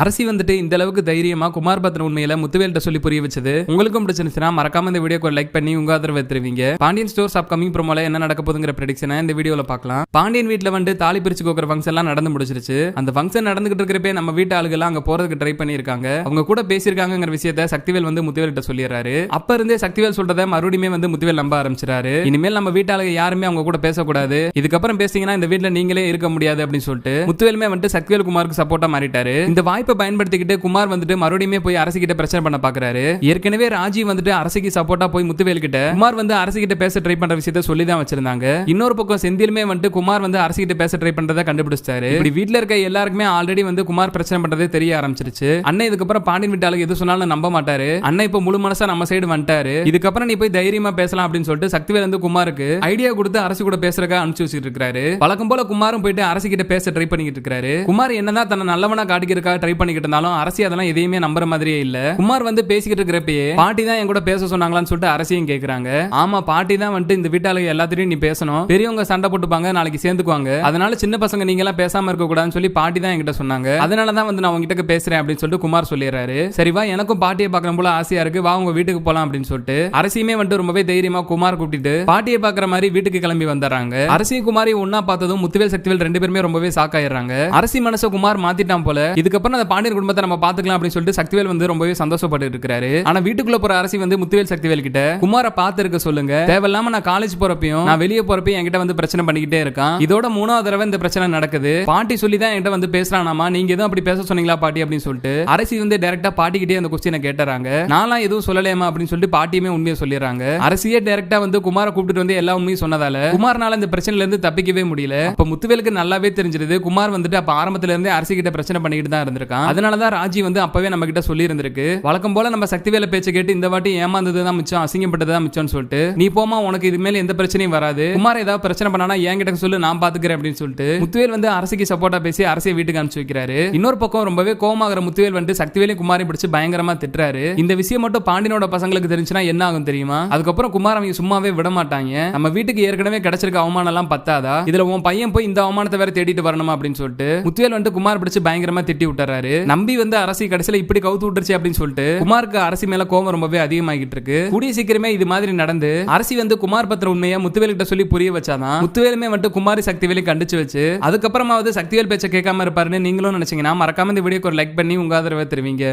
அரசி வந்துட்டு இந்த அளவுக்கு தைரியமா குமார் பத்ரன் உண்மையில முத்துவேல்கிட்ட சொல்லி புரிய வச்சது. உங்களுக்கும் பிடிச்சிருந்துச்சுன்னா மறக்காம இந்த வீடியோக்கு லைக் பண்ணி உங்க ஆதரவு தருவீங்க. பாண்டியன் ஸ்டோர்ஸ் அப்கமிங் ப்ரோமோல என்ன நடக்க போதுங்கிற ப்ரெடிக்ஷனை இந்த வீடியோல பார்க்கலாம். பாண்டியன் வீட்டுல வந்து தாலி பிரிச்சு கோக்குற ஃபங்க்ஷன் எல்லாம் நடந்து முடிச்சிருச்சு அந்த ஃபங்க்ஷன் நடந்துகிட்டு இருக்கிறப்பே நம்ம வீட்டு ஆளுகள் அங்க போறதுக்கு ட்ரை பண்ணிருக்காங்க அவங்க கூட பேசியிருக்காங்கிற விஷயத்த சக்திவேல் வந்து முத்துவேல்கிட்ட சொல்லிடுறாரு. அப்ப இருந்தே சக்திவேல் சொல்றத மறுபடியுமே வந்து முத்துவேல் நம்ப ஆரம்பிச்சிட்டாரு இனிமேல் நம்ம வீட்டு ஆளுக யாருமே அவங்க கூட பேசக்கூடாது. இதுக்கப்புறம் பேசிங்கன்னா இந்த வீட்டுல நீங்களே இருக்க முடியாது அப்படின்னு சொல்லிட்டு முத்துவேலுமே வந்துட்டு சக்திவேல் குமாருக்கு சப்போர்ட்டா மாறிட்டாரு. இந்த வாய் வாய்ப்பை பயன்படுத்திக்கிட்டு குமார் வந்துட்டு மறுபடியுமே போய் அரசு கிட்ட பிரச்சனை பண்ண பாக்குறாரு. ஏற்கனவே ராஜி வந்துட்டு அரசுக்கு சப்போர்ட்டா போய் முத்துவேல் கிட்ட குமார் வந்து அரசு கிட்ட பேச ட்ரை பண்ற விஷயத்த சொல்லி தான் வச்சிருந்தாங்க. இன்னொரு பக்கம் செந்திலுமே வந்துட்டு குமார் வந்து அரசு கிட்ட பேச ட்ரை பண்றதை கண்டுபிடிச்சாரு இப்படி வீட்ல இருக்க எல்லாருக்குமே ஆல்ரெடி வந்து குமார் பிரச்சனை பண்றதே தெரிய ஆரம்பிச்சிருச்சு. அண்ணன் இதுக்கப்புறம் பாண்டியன் வீட்டாளுக்கு எது சொன்னாலும் நம்ப மாட்டாரு. அண்ணன் இப்ப முழு மனசா நம்ம சைடு வந்துட்டாரு. இதுக்கப்புறம் நீ போய் தைரியமா பேசலாம் அப்படின்னு சொல்லிட்டு சக்திவேல் வந்து குமாருக்கு ஐடியா கொடுத்து அரசு கூட பேசுறதுக்காக அனுப்பிச்சு வச்சுட்டு இருக்காரு. வழக்கம் போல குமாரும் போயிட்டு அரசு கிட்ட பேச ட்ரை பண்ணிட்டு இருக்காரு. குமார் என்னதான் தன்னை நல்லவனா காட்டிக்கிறதுக்காக ட்ரை பண்ணிக்கிட்டு இருந்தாலும் அரசி அதெல்லாம் எதையுமே நம்புற மாதிரியே இல்ல. குமார் வந்து பேசிக்கிட்டு இருக்கிறப்பயே பாட்டி தான் என் கூட பேச சொன்னாங்களான்னு சொல்லிட்டு அரசியும் கேக்குறாங்க. ஆமா பாட்டி தான் வந்துட்டு இந்த வீட்டாளுக்கு எல்லாத்திலையும் நீ பேசணும். பெரியவங்க சண்டை போட்டுப்பாங்க நாளைக்கு சேர்ந்துக்குவாங்க. அதனால சின்ன பசங்க நீங்க எல்லாம் பேசாம இருக்க கூடாதுன்னு சொல்லி பாட்டி தான் என்கிட்ட சொன்னாங்க. அதனால தான் வந்து நான் உங்ககிட்ட பேசுறேன் அப்படின்னு சொல்லிட்டு குமார் சொல்லிடுறாரு. சரிவா எனக்கும் பாட்டியை பாக்குற போல ஆசையா இருக்கு. வா உங்க வீட்டுக்கு போலாம் அப்படின்னு சொல்லிட்டு அரசியுமே வந்துட்டு ரொம்பவே தைரியமா குமார் கூப்பிட்டு பாட்டியை பாக்குற மாதிரி வீட்டுக்கு கிளம்பி வந்துடுறாங்க. அரசி குமாரி ஒன்னா பார்த்ததும் முத்துவேல் சக்திவேல் ரெண்டு பேருமே ரொம்பவே சாக்காயிடுறாங்க அரசி மனச குமார் மாத்திட்டான் போல. இதுக்கப்புறம் அந்த பாண்டியன் குடும்பத்தை நம்ம பாத்துக்கலாம் அப்படின்னு சொல்லிட்டு சக்திவேல் வந்து ரொம்பவே சந்தோஷப்பட்டு இருக்காரு ஆனா வீட்டுக்குள்ள போற அரசி வந்து முத்துவேல் சக்திவேல் கிட்ட குமார பாத்து இருக்க சொல்லுங்க. தேவையில்லாம நான் காலேஜ் போறப்பையும் நான் வெளியே போறப்பையும் என்கிட்ட வந்து பிரச்சனை பண்ணிக்கிட்டே இருக்கான். இதோட மூணாவது தடவை இந்த பிரச்சனை நடக்குது. பாட்டி சொல்லி தான் என்கிட்ட வந்து பேசுறானாமா? நீங்க எதுவும் அப்படி பேச சொன்னீங்களா பாட்டி? அப்படின்னு சொல்லிட்டு அரசி வந்து டைரக்டா பாட்டிக்கிட்டே அந்த கொஸ்டினை கேட்டுறாங்க. நான்லாம் எதுவும் சொல்லலையமா அப்படின்னு சொல்லிட்டு பாட்டியுமே உண்மையை சொல்லிடுறாங்க. அரசியே டைரக்டா வந்து குமார கூப்பிட்டு வந்து எல்லா உண்மையும் சொன்னதால குமார்னால இந்த பிரச்சனையில இருந்து தப்பிக்கவே முடியல. அப்ப முத்துவேலுக்கு நல்லாவே தெரிஞ்சிருது. குமார் வந்துட்டு அப்ப ஆரம்பத்துல இருந்தே அரசி கிட்ட பிரச்சனை பண்ணிக்கிட்டு தான் இருந்திருக்கான் அதனாலதான் ராஜி வந்து அப்பவே நம்ம கிட்ட சொல்லி இருந்திருக்கு வழக்கம் போல நம்ம சக்திவேல பேச்ச கேட்டு இந்த வாட்டி ஏமாந்தது தான் மிச்சம் அசிங்கப்பட்டது தான் மிச்சம்னு சொல்லிட்டு நீ போமா உனக்கு இது மேல எந்த பிரச்சனையும் வராது. குமார் ஏதாவது பிரச்சனை பண்ணானா என்கிட்ட சொல்லு நான் பாத்துக்கிறேன் அப்படின்னு சொல்லிட்டு முத்துவேல் வந்து அரசுக்கு சப்போர்ட்டா பேசி அரசியை வீட்டுக்கு அனுப்பிச்சு வைக்கிறாரு. இன்னொரு பக்கம் ரொம்பவே கோமாகிற முத்துவேல் வந்து சக்திவேலையும் குமாரையும் பிடிச்சு பயங்கரமா திட்டுறாரு. இந்த விஷயம் மட்டும் பாண்டியனோட பசங்களுக்கு தெரிஞ்சுன்னா என்ன ஆகும் தெரியுமா? அதுக்கப்புறம் குமார் அவங்க சும்மாவே விட மாட்டாங்க. நம்ம வீட்டுக்கு ஏற்கனவே கிடைச்சிருக்க அவமானம் எல்லாம் பத்தாதா? இதுல உன் பையன் போய் இந்த அவமானத்தை வேற தேடிட்டு வரணுமா அப்படின்னு சொல்லிட்டு முத்துவேல் வந்து குமார் பிடிச்சு பயங்கரமா திட்டி விட்டுறாரு நம்பி வந்து அரசி கடைசியில இப்படி கவுத்து விட்டுருச்சு அப்படின்னு சொல்லிட்டு குமாருக்கு அரசி மேல கோபம் ரொம்பவே அதிகமாகிட்டு இருக்கு. கூடிய சீக்கிரமே இது மாதிரி நடந்து அரசி வந்து குமார் பத்திர உண்மையா முத்துவேலு கிட்ட சொல்லி புரிய வச்சாதான் முத்துவேலுமே வந்துட்டு குமாரி சக்திவேலி கண்டிச்சு வச்சு அதுக்கப்புறமாவது சக்திவேல் பேச்சை கேட்காம இருப்பாருன்னு நீங்களும் நினைச்சீங்கன்னா மறக்காம இந்த வீடியோக்கு ஒரு லைக் பண்ணி உங்க ஆதரவை தருவீங்க.